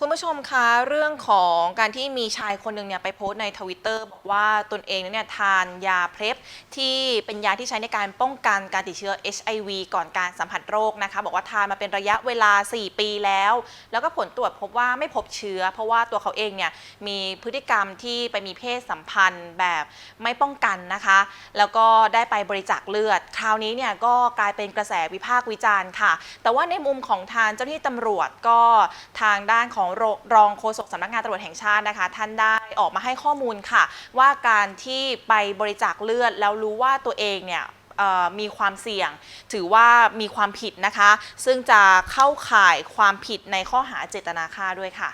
คุณผู้ชมคะเรื่องของการที่มีชายคนหนึ่งเนี่ยไปโพสต์ในทวิตเตอร์บอกว่าตนเองเนี่ยทานยาเพลฟที่เป็นยาที่ใช้ในการป้องกันการติดเชื้อ HIV ก่อนการสัมผัสโรคนะคะ บอกว่าทานมาเป็นระยะเวลา 4 ปีแล้ว แล้วก็ผลตรวจพบว่าไม่พบเชื้อ เพราะว่าตัวเขาเองเนี่ยมีพฤติกรรมที่ไปมีเพศสัมพันธ์แบบไม่ป้องกันนะคะ แล้วก็ได้ไปบริจาคเลือด คราวนี้เนี่ยก็กลายเป็นกระแสวิพากษ์วิจารณ์ค่ะ แต่ว่าในมุมของทางเจ้าหน้าที่ตำรวจก็ทางด้านของโรรองโฆษกสำนักงานตำรวจแห่งชาตินะคะ ท่านได้ออกมาให้ข้อมูลค่ะ ว่าการที่ไปบริจาคเลือด แล้วรู้ว่าตัวเองเนี่ยมีความเสี่ยง ถือว่ามีความผิดนะคะ ซึ่งจะเข้าข่ายความผิดในข้อหาเจตนาฆ่าด้วยค่ะ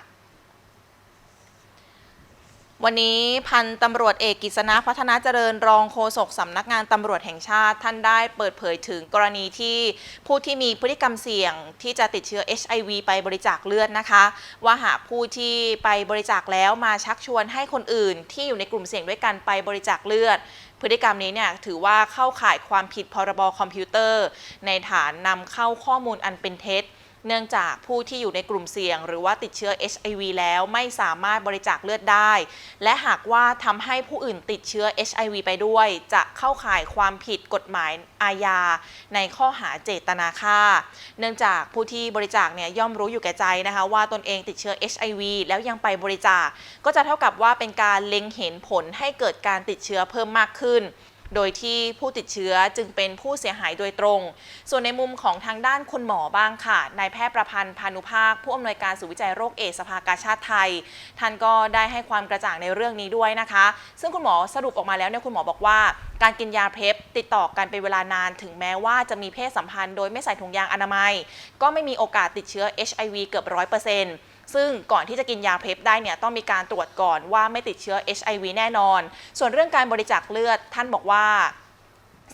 วันนี้พันตำรวจเอกกิษณะพัฒนาเจริญรองโฆษกสำนักงานตำรวจแห่งชาติ ท่านได้เปิดเผยถึงกรณีที่ผู้ที่มีพฤติกรรมเสี่ยงที่จะติดเชื้อ HIV ไปบริจาคเลือดนะคะ ว่าหากผู้ที่ไปบริจาคแล้วมาชักชวนให้คนอื่น ที่อยู่ในกลุ่มเสี่ยงด้วยกันไปบริจาคเลือด พฤติกรรมนี้เนี่ยถือว่าเข้าข่ายความผิดพรบคอมพิวเตอร์ ในฐานนำเข้าข้อมูลอันเป็นเท็จ เนื่องจากผู้ที่อยู่ในกลุ่มเสี่ยง หรือว่าติดเชื้อ HIV แล้วไม่สามารถบริจาคเลือดได้ และหากว่าทำให้ผู้อื่นติดเชื้อ HIV ไปด้วย จะเข้าข่ายความผิดกฎหมายอาญาในข้อหาเจตนาฆ่า เนื่องจากผู้ที่บริจาคเนี่ยย่อมรู้อยู่แก่ใจนะคะว่าตนเองติดเชื้อ HIV แล้วยังไปบริจาค ก็จะเท่ากับว่าเป็นการเล็งเห็นผลให้เกิดการติดเชื้อเพิ่มมากขึ้น โดยที่ผู้ติดเชื้อจึงเป็นผู้เสียหายโดยตรง ส่วนในมุมของทางด้านคุณหมอบ้างค่ะ นายแพทย์ประพันธ์พานุภาค ผู้อำนวยการศูนย์วิจัยโรคเอดส์สภากาชาติไทย ท่านก็ได้ให้ความกระจ่างในเรื่องนี้ด้วยนะคะ ซึ่งคุณหมอสรุปออกมาแล้วเนี่ยคุณหมอบอกว่า การกินยาเพลฟติดต่อกันเป็นเวลานานถึงแม้ว่าจะมีเพศสัมพันธ์โดยไม่ใส่ถุงยางอนามัย ก็ไม่มีโอกาสติดเชื้อ HIV เกือบร้อยเปอร์เซ็นต์ ซึ่งก่อนที่จะกินยาเพลฟได้เนี่ยต้องมีการตรวจก่อนว่าไม่ติดเชื้อ HIV แน่นอน ส่วนเรื่องการบริจาคเลือดท่านบอกว่า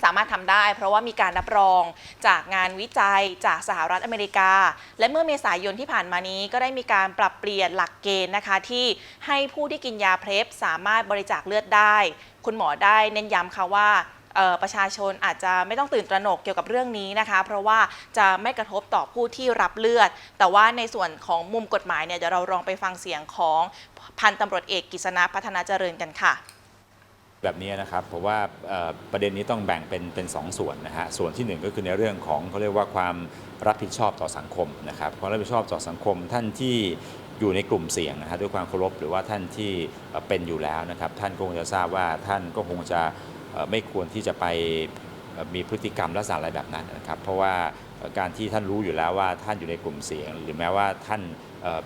สามารถทำได้ เพราะว่ามีการรับรองจากงานวิจัยจากสหรัฐอเมริกา และเมื่อเมษายนที่ผ่านมานี้ก็ได้มีการปรับเปลี่ยนหลักเกณฑ์นะคะ ที่ให้ผู้ที่กินยาเพลฟสามารถบริจาคเลือดได้ คุณหมอได้เน้นย้ำค่ะว่า ประชาชนอาจจะไม่ต้องตื่นตระหนกเกี่ยวกับเรื่องนี้นะคะ เพราะว่าจะไม่กระทบต่อผู้ที่รับเลือด แต่ว่าในส่วนของมุมกฎหมายเนี่ยเดี๋ยวเราลองไปฟังเสียงของพันตำรวจเอกกิษณะพัฒนาเจริญกันค่ะแบบนี้นะครับเพราะว่าประเด็นนี้ต้องแบ่งเป็นเป็นสองส่วนนะฮะส่วนที่หนึ่งก็คือในเรื่องของเขาเรียกว่าความรับผิดชอบต่อสังคมนะครับความรับผิดชอบต่อสังคมท่านที่อยู่ในกลุ่มเสี่ยงนะฮะด้วยความเคารพหรือว่าท่านที่เป็นอยู่แล้วนะครับ ท่านก็คงจะทราบว่าท่านก็คงจะ ไม่ควรที่จะไปมีพฤติกรรมลักษณะอะไรแบบนั้นนะครับ เพราะว่าการที่ท่านรู้อยู่แล้วว่าท่านอยู่ในกลุ่มเสี่ยง หรือแม้ว่าท่าน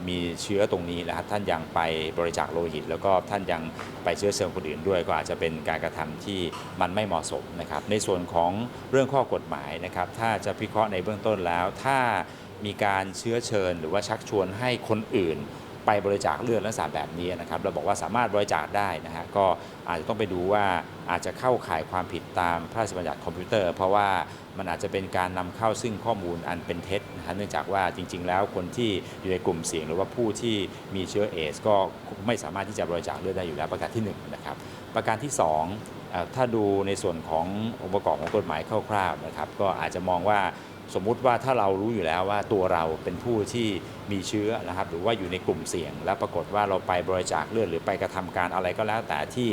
มีเชื้อตรงนี้นะครับท่านยังไปบริจาคโลหิต แล้วก็ท่านยังไปเชื้อเชิญคนอื่นด้วย ก็อาจจะเป็นการกระทำที่มันไม่เหมาะสมนะครับ ในส่วนของเรื่องข้อกฎหมายนะครับ ถ้าจะพิเคราะห์ในเบื้องต้นแล้ว ถ้ามีการเชื้อเชิญ หรือว่าชักชวนให้คนอื่น ไปบริจาคเลือดลักษณะแบบนี้นะครับ เราบอกว่าสามารถบริจาคได้นะฮะก็อาจจะต้องไปดูว่าอาจจะเข้าข่ายความผิดตามพระราชบัญญัติคอมพิวเตอร์ เพราะว่ามันอาจจะเป็นการนำเข้าซึ่งข้อมูลอันเป็นเท็จนะฮะเนื่องจากว่าจริง ๆ แล้วคนที่อยู่ในกลุ่มเสี่ยง หรือว่าผู้ที่มีเชื้อเอสก็ไม่สามารถที่จะบริจาคเลือดได้อยู่แล้วประการที่หนึ่งนะครับประการที่สองถ้าดูในส่วนขององค์ประกอบของกฎหมายคร่าวๆนะครับ ก็อาจจะมองว่า สมมุติว่าถ้าเรารู้อยู่แล้วว่าตัวเราเป็นผู้ที่มีเชื้อนะครับ หรือว่าอยู่ในกลุ่มเสี่ยง แล้วปรากฏว่าเราไปบริจาคเลือดหรือไปกระทำการอะไรก็แล้ว แต่ที่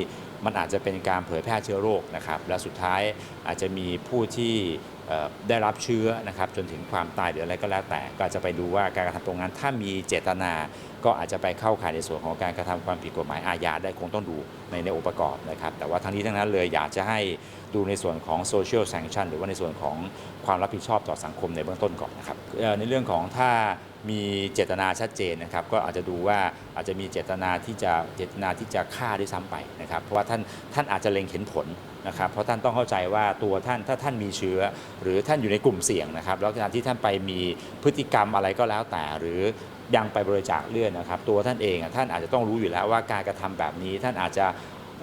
มันอาจจะเป็นการเผยแพร่เชื้อโรคนะครับ และสุดท้ายอาจจะมีผู้ที่ ได้รับเชื้อนะครับจนถึงความตายหรืออะไรก็แล้วแต่ ก็จะไปดูว่าการกระทำตรงนั้นถ้ามีเจตนา ก็อาจจะไปเข้าข่ายในส่วนของการกระทำความผิดกฎหมายอาญาได้คงต้องดูในในองค์ประกอบนะครับ แต่ว่าทั้งนี้ทั้งนั้นเลยอยากจะให้ดูในส่วนของโซเชียลแซงชันหรือว่าในส่วนของความรับผิดชอบต่อสังคมในเบื้องต้นก่อนนะครับในเรื่องของถ้า มีเจตนาชัดเจนนะครับ ก็อาจจะดูว่าอาจจะมีเจตนาที่จะเจตนาที่จะฆ่าด้วยซ้ำไปนะครับ เพราะว่าท่านท่านอาจจะเล็งเห็นผลนะครับ เพราะท่านต้องเข้าใจว่าตัวท่านถ้าท่านมีเชื้อ หรือท่านอยู่ในกลุ่มเสี่ยงนะครับ แล้วการที่ท่านไปมีพฤติกรรมอะไรก็แล้วแต่หรือยังไปบริจาคเลือดนะครับ ตัวท่านเองท่านอาจจะต้องรู้อยู่แล้วว่าการกระทำแบบนี้ท่านอาจจะ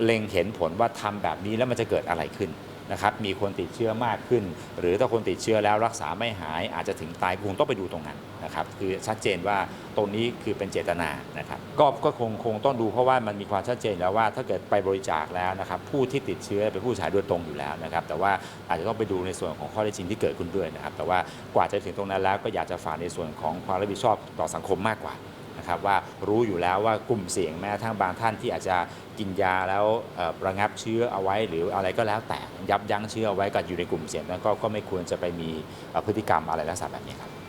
เล็งเห็นผลว่าทำแบบนี้แล้วมันจะเกิดอะไรขึ้น นะครับมีคนติดเชื้อมากขึ้น หรือถ้าคนติดเชื้อแล้วรักษาไม่หายอาจจะถึงตายคงต้องไปดูตรงนั้นนะครับคือชัดเจนว่าตรงนี้คือเป็นเจตนานะครับก็ก็คงคงต้องดูเพราะว่ามันมีความชัดเจนแล้วว่าถ้าเกิดไปบริจาคแล้วนะครับผู้ที่ติดเชื้อเป็นผู้เสียหายโดยตรงอยู่แล้วนะครับแต่ว่าอาจจะต้องไปดูในส่วนของข้อเท็จจริงที่เกิดขึ้นด้วยนะครับแต่ว่ากว่าจะถึงตรงนั้นแล้วก็อยากจะฝากในส่วนของความรับผิดชอบต่อสังคมมากกว่า นะครับว่ารู้อยู่แล้วว่ากลุ่มเสี่ยงแม้ทั้งบางท่านที่อาจจะกินยาแล้วระงับเชื้อเอาไว้หรืออะไรก็แล้วแต่ยับยั้งเชื้อเอาไว้ก็อยู่ในกลุ่มเสี่ยงนั้นก็ไม่ควรจะไปมีพฤติกรรมอะไรลักษณะแบบนี้ครับ